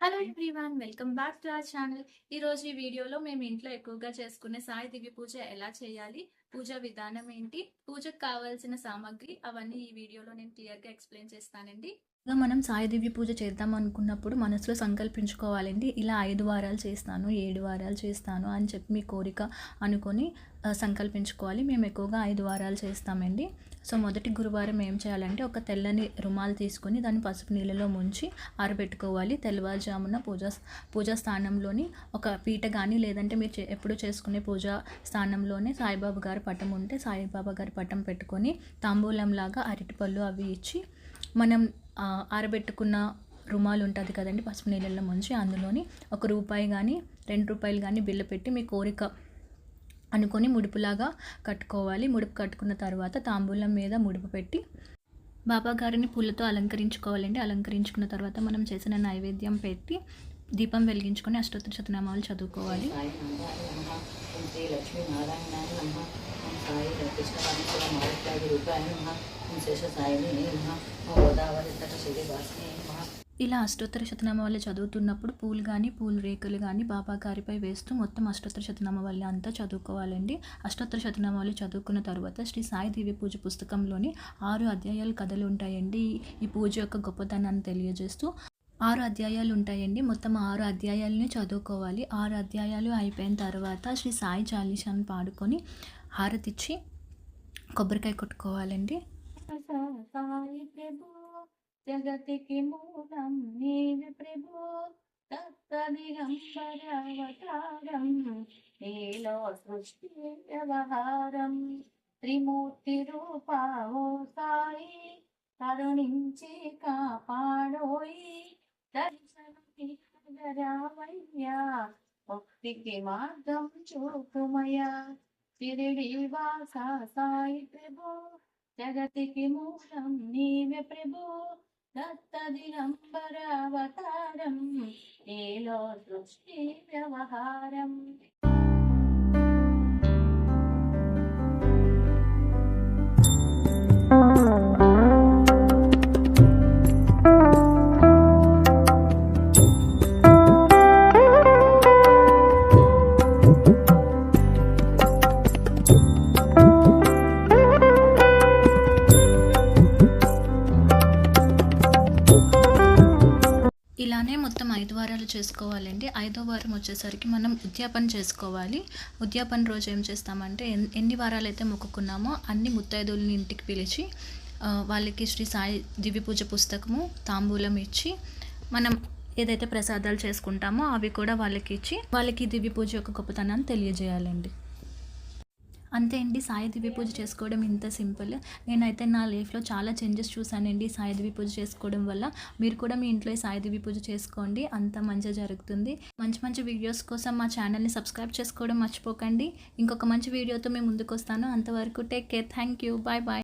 Hello everyone welcome back to our channel ఈ రోజు ఈ వీడియోలో మేము ఇంట్లో ఎక్కువగా చేసుకునే సాయి దివ్య పూజ ఎలా చేయాలి పూజ విధానం ఏంటి పూజకు కావాల్సిన సామాగ్రి అవన్నీ ఈ వీడియోలో నేను క్లియర్గా ఎక్స్ప్లెయిన్ చేస్తానండి. మనం సాయి దివ్య పూజ చేద్దాం అనుకున్నప్పుడు మనసులో సంకల్పించుకోవాలండి ఇలా ఐదు వారాలు చేస్తాను ఏడు వారాలు చేస్తాను అని చెప్పి మీ కోరిక అనుకొని సంకల్పించుకోవాలి. మేము ఎక్కువగా ఐదు వారాలు చేస్తామండి. సో మొదటి గురువారం ఏం చేయాలంటే ఒక తెల్లని రుమాలు తీసుకొని దాన్ని పసుపు నీళ్ళలో ముంచి ఆరబెట్టుకోవాలి. తెల్లవారుజామున పూజా పూజా స్థానంలోని ఒక పీట కానీ లేదంటే మీరు చే- ఎప్పుడు చేసుకునే పూజా స్థానంలోనే సాయిబాబా గారి పటం ఉంటే సాయిబాబా గారి పటం పెట్టుకొని తాంబూలంలాగా అరటిపళ్ళు అవి ఇచ్చి మనం ఆరబెట్టుకున్న రుమాలు ఉంటుంది కదండి పసుపు నీళ్ళల్లో ముంచి అందులోని ఒక రూపాయి కానీ రెండు రూపాయలు కానీ బిల్ల పెట్టి మీ కోరిక అనుకొని ముడుపులాగా కట్టుకోవాలి. ముడుపు కట్టుకున్న తర్వాత తాంబూలం మీద ముడుపు పెట్టి బాబాగారిని పూలతో అలంకరించుకోవాలండి. అలంకరించుకున్న తర్వాత మనం చేసిన నైవేద్యం పెట్టి దీపం వెలిగించుకొని అష్టోత్తర శతనామాలు చదువుకోవాలి. గోదావరి ఇలా అష్టోత్తర శతనామాలు చదువుతున్నప్పుడు పూలు కానీ పూలు రేకులు కానీ బాబా గారిపై వేస్తూ మొత్తం అష్టోత్తర శతనామావళి అంతా చదువుకోవాలండి. అష్టోత్తర శతనామాలు చదువుకున్న తర్వాత శ్రీ సాయి దేవి పూజ పుస్తకంలోని ఆరు అధ్యాయాలు కథలు ఉంటాయండి. ఈ పూజ యొక్క గొప్పతనాన్ని తెలియజేస్తూ ఆరు అధ్యాయాలు ఉంటాయండి. మొత్తం ఆరు అధ్యాయాలని చదువుకోవాలి. ఆరు అధ్యాయాలు అయిపోయిన తర్వాత శ్రీ సాయి చాలీసాన్ని పాడుకొని హారతిచ్చి కొబ్బరికాయ కొట్టుకోవాలండి. జగతికి మూలం నీవే ప్రభు. తత్తదిగంబరవతారం నీలో సృష్టి వ్యవహారం. త్రిమూర్తి రూపా సాయి కరుణించి కాపాడోయి. దర్శనమయ్యా భక్తికి మార్గం చూపుమయ్యా. తిరిడి వాస సాయి ప్రభు జగతికి మూలం నీవే ప్రభు. దత్తదిగంబరావతారం నీలో సృష్టి వ్యవహారం. చేసుకోవాలండి. ఐదో వారం వచ్చేసరికి మనం ఉద్యాపన చేసుకోవాలి. ఉద్యాపన రోజు ఏం చేస్తామంటే ఎన్- ఎన్ని వారాలు అయితే మొక్కుకున్నామో అన్ని ముత్తైదువులని ఇంటికి పిలిచి వాళ్ళకి శ్రీ సాయి దివ్య పూజ పుస్తకము తాంబూలం ఇచ్చి మనం ఏదైతే ప్రసాదాలు చేసుకుంటామో అవి కూడా వాళ్ళకి ఇచ్చి వాళ్ళకి దివ్య పూజ యొక్క గొప్పతనాన్ని తెలియజేయాలండి. అంతే అండి సాయి పూజ చేసుకోవడం ఇంత సింపుల్. నేనైతే నా లైఫ్లో చాలా చేంజెస్ చూసానండి సాయి పూజ చేసుకోవడం వల్ల. మీరు కూడా మీ ఇంట్లో ఈ పూజ చేసుకోండి అంత మంచిగా జరుగుతుంది. మంచి మంచి వీడియోస్ కోసం మా ఛానల్ని సబ్స్క్రైబ్ చేసుకోవడం మర్చిపోకండి. ఇంకొక మంచి వీడియోతో మేము ముందుకు వస్తాను. అంతవరకు take care thank you bye bye.